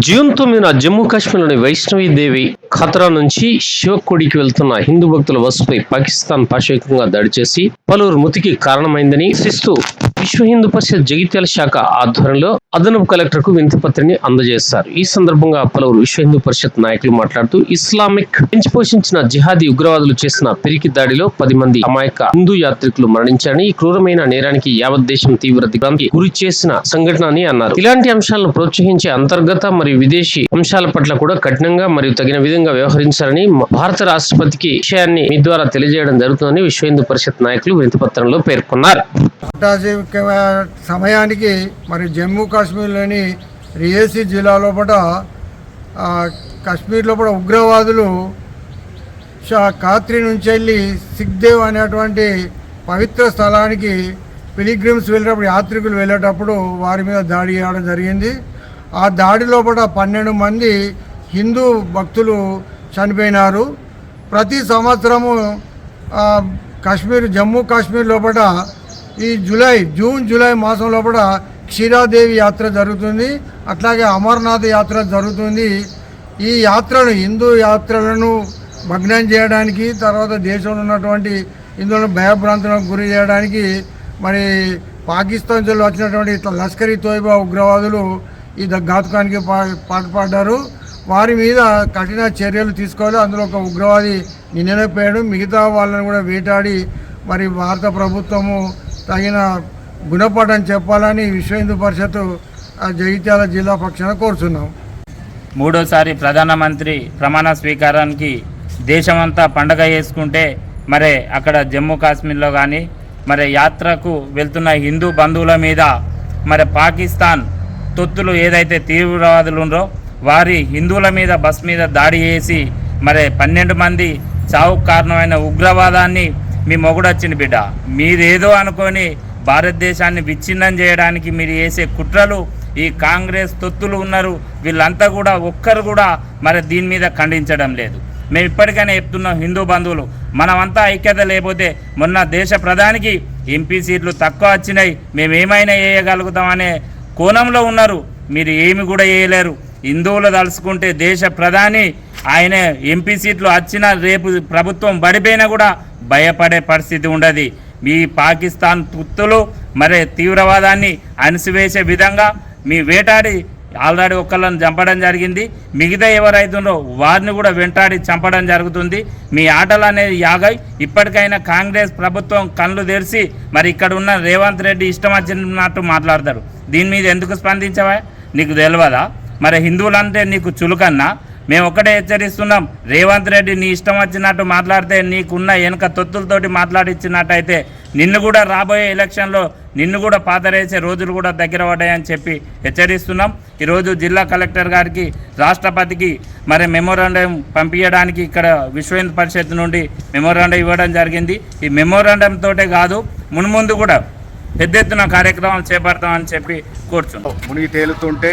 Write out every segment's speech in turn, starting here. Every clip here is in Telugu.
జూన్ తొమ్మిదిన జమ్మూ కాశ్మీర్లోని వైష్ణవి దేవి ఖతరా నుంచి శివకుడికి వెళ్తున్న హిందూ భక్తుల బస్సుపై పాకిస్తాన్ పాశవికంగా దాడి చేసి పలువురు మృతికి కారణమైందని శిస్తూ విశ్వ హిందూ పరిషత్ జగిత్యాల శాఖ ఆధ్వర్యంలో అదనపు కలెక్టర్కు వినతి అందజేస్తారు ఈ సందర్భంగా పలువురు విశ్వ హిందూ పరిషత్ నాయకులు మాట్లాడుతూ ఇస్లామిక్ పెంచి పోషించిన జిహాదీ ఉగ్రవాదులు చేసిన పిరికి దాడిలో పది మంది అమాయక హిందూ యాత్రికులు మరణించారని ఈ క్రూరమైన నేరానికి యావత్ దేశం తీవ్ర దిగ్భ్రాంతికి గురి చేసిన సంఘటన అని అన్నారు. ఇలాంటి అంశాలను ప్రోత్సహించే అంతర్గత మరియు విదేశీ అంశాల పట్ల కూడా కఠినంగా మరియు తగిన విధంగా వ్యవహరించాలని భారత రాష్ట్రపతికి విషయాన్ని మీ ద్వారా తెలియజేయడం జరుగుతుందని విశ్వ హిందూ పరిషత్ నాయకులు వింతపత్రంలో పేర్కొన్నారు. సమయానికి మరి జమ్మూ కాశ్మీర్లోని రియాసీ జిల్లా లోపల కాశ్మీర్లో కాశ్మీర్ లోపల ఉగ్రవాదులు షా కాత్రి నుంచి వెళ్ళి సిగ్దేవ్ అనేటువంటి పవిత్ర స్థలానికి పిలిగ్రిమ్స్ వెళ్ళేటప్పుడు యాత్రికులు వెళ్ళేటప్పుడు వారి మీద దాడి చేయడం జరిగింది. ఆ దాడిలో కూడా పన్నెండు మంది హిందూ భక్తులు చనిపోయినారు. ప్రతి సంవత్సరము కాశ్మీర్ జమ్మూ కాశ్మీర్ లోపల ఈ జూలై జూన్ జూలై మాసంలో కూడా క్షీరాదేవి యాత్ర జరుగుతుంది. అట్లాగే అమర్నాథ్ యాత్ర జరుగుతుంది. ఈ యాత్రను హిందూ యాత్రలను భగ్నం చేయడానికి తర్వాత దేశంలో ఉన్నటువంటి హిందువులను భయభ్రాంతులకు గురి చేయడానికి మరి పాకిస్తాన్ నుంచి వచ్చినటువంటి ఇట్లా లష్కరీ తోయిబా ఉగ్రవాదులు ఈ ఘాతుకానికి పా- పాటుపడ్డారు. వారి మీద కఠిన చర్యలు తీసుకోవాలి. అందులో ఒక ఉగ్రవాది నిన్ననే పోయాడు. మిగతా వాళ్ళని కూడా వేటాడి మరి భారత ప్రభుత్వము తగిన గుణపాఠం చెప్పాలని విశ్వ హిందూ పరిషత్ జగిత్యాల జిల్లా పక్షాన కోరుతున్నాం మూడోసారి ప్రధానమంత్రి ప్రమాణ స్వీకారానికి దేశమంతా పండగ చేసుకుంటే మరి అక్కడ జమ్మూ కాశ్మీర్లో కానీ మరి యాత్రకు వెళ్తున్న హిందూ బంధువుల మీద మరి పాకిస్తాన్ తొత్తులు ఏదైతే తీవ్రవాదులు ఉన్నారో వారి హిందువుల మీద బస్ మీద దాడి చేసి మరి పన్నెండు మంది చావుకు కారణమైన ఉగ్రవాదాన్ని మీ మొగుడొచ్చింది బిడ్డ. మీరేదో అనుకొని భారతదేశాన్ని విచ్ఛిన్నం చేయడానికి మీరు వేసే కుట్రలు ఈ కాంగ్రెస్ తొత్తులు ఉన్నారు. వీళ్ళంతా కూడా ఒక్కరు కూడా మరి దీని మీద ఖండించడం లేదు. మేము ఇప్పటికైనా చెప్తున్నాం హిందూ బంధువులు మనమంతా ఐక్యత లేకపోతే మొన్న దేశ ప్రధానికి ఎంపీ సీట్లు తక్కువ వచ్చినాయి. మేము ఏమైనా వేయగలుగుతామనే కోణంలో ఉన్నారు. మీరు ఏమి కూడా వేయలేరు. హిందువులు తలుచుకుంటే దేశ ప్రధాని ఆయన ఎంపీ సీట్లు వచ్చినా రేపు ప్రభుత్వం పడిపోయినా కూడా భయపడే పరిస్థితి ఉండదు. మీ పాకిస్తాన్ తుత్తులు మరి తీవ్రవాదాన్ని అణిసివేసే విధంగా మీ వేటాడి ఆల్రెడీ ఒకళ్ళని చంపడం జరిగింది. మిగతా ఎవరైతుందో వారిని కూడా వెంటాడి చంపడం జరుగుతుంది. మీ ఆటలు అనేది యాగాయి ఇప్పటికైనా కాంగ్రెస్ ప్రభుత్వం కళ్ళు తెరిచి మరి ఇక్కడ ఉన్న రేవంత్ రెడ్డి ఇష్టం వచ్చినట్టు మాట్లాడతారు. దీని మీద ఎందుకు స్పందించవా? నీకు తెలియదా? మరి హిందువులంటే నీకు చులుకన్నా? మేము ఒకటే హెచ్చరిస్తున్నాం. రేవంత్ రెడ్డి నీ ఇష్టం వచ్చినట్టు మాట్లాడితే నీకున్న వెనుక తొత్తులతోటి మాట్లాడిచ్చినట్టయితే నిన్ను కూడా రాబోయే ఎలక్షన్లో నిన్ను కూడా పాతరేసే రోజులు కూడా దగ్గర పడ్డాయని చెప్పి హెచ్చరిస్తున్నాం. ఈరోజు జిల్లా కలెక్టర్ గారికి రాష్ట్రపతికి మరి మెమోరాండం పంపించడానికి ఇక్కడ విశ్వ హిందూ పరిషత్ నుండి మెమోరాండం ఇవ్వడం జరిగింది. ఈ మెమోరాండంతోటే కాదు మున్ముందు కూడా పెద్ద ఎత్తున కార్యక్రమాలు చేపడతామని చెప్పి కోరుచున్నాం. మునిగి తేలుతుంటే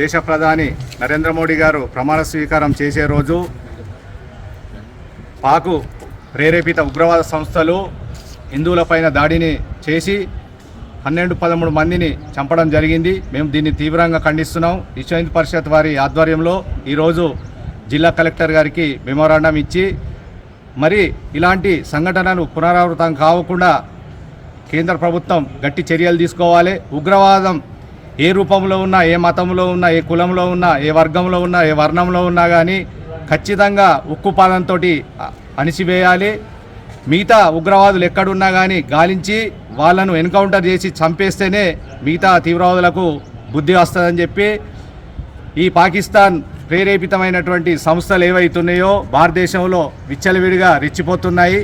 దేశ ప్రధాని నరేంద్ర మోడీ గారు ప్రమాణ స్వీకారం చేసే రోజు పాకు ప్రేరేపిత ఉగ్రవాద సంస్థలు హిందువులపైన దాడిని చేసి పన్నెండు పదమూడు మందిని చంపడం జరిగింది. మేము దీన్ని తీవ్రంగా ఖండిస్తున్నాం. విశ్వ పరిషత్ వారి ఆధ్వర్యంలో ఈరోజు జిల్లా కలెక్టర్ గారికి మెమోరాండం ఇచ్చి మరి ఇలాంటి సంఘటనలు పునరావృతం కావకుండా కేంద్ర ప్రభుత్వం గట్టి చర్యలు తీసుకోవాలి. ఉగ్రవాదం ఏ రూపంలో ఉన్నా ఏ మతంలో ఉన్నా ఏ కులంలో ఉన్నా ఏ వర్గంలో ఉన్నా ఏ వర్ణంలో ఉన్నా కానీ ఖచ్చితంగా ఉక్కుపాదంతో అణిసివేయాలి మిగతా ఉగ్రవాదులు ఎక్కడున్నా కానీ గాలించి వాళ్ళను ఎన్కౌంటర్ చేసి చంపేస్తేనే మిగతా తీవ్రవాదులకు బుద్ధి వస్తుందని చెప్పి ఈ పాకిస్తాన్ ప్రేరేపితమైనటువంటి సంస్థలు ఏవైతున్నాయో భారతదేశంలో విచ్చలవిడిగా రెచ్చిపోతున్నాయి.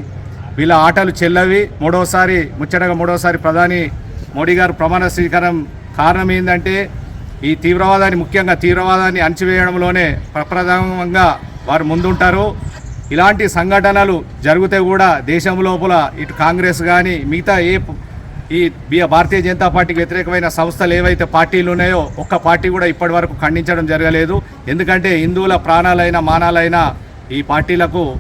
వీళ్ళ ఆటలు చెల్లవి. మూడోసారి ముచ్చటగా మూడోసారి ప్రధాని మోడీ గారు ప్రమాణ స్వీకారం కారణం ఏంటంటే ఈ తీవ్రవాదాన్ని ముఖ్యంగా తీవ్రవాదాన్ని అణచివేయడంలోనే ప్రప్రథమంగా వారు ముందుంటారు. ఇలాంటి సంఘటనలు జరిగితే కూడా దేశం లోపల ఇటు కాంగ్రెస్ కానీ మిగతా ఏ ఈ బి- భారతీయ జనతా పార్టీకి వ్యతిరేకమైన సంస్థలు ఏవైతే పార్టీలు ఉన్నాయో ఒక్క పార్టీ కూడా ఇప్పటి వరకు ఖండించడం జరగలేదు. ఎందుకంటే హిందువుల ప్రాణాలైన మానాలైన ఈ పార్టీలకు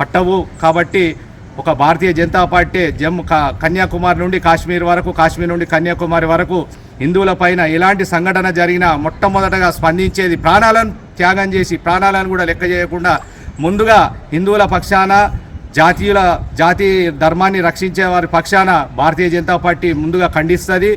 పట్టవు. కాబట్టి ఒక భారతీయ జనతా పార్టీ జమ్ము కన్యాకుమారి నుండి కాశ్మీర్ వరకు కాశ్మీర్ నుండి కన్యాకుమారి వరకు హిందువుల పైన ఎలాంటి సంఘటన జరిగినా మొట్టమొదటగా స్పందించేది ప్రాణాలను త్యాగం చేసి ప్రాణాలను కూడా లెక్క చేయకుండా ముందుగా హిందువుల పక్షాన జాతీయుల జాతి ధర్మాన్ని రక్షించే వారి పక్షాన భారతీయ జనతా పార్టీ ముందుగా ఖండిస్తుంది.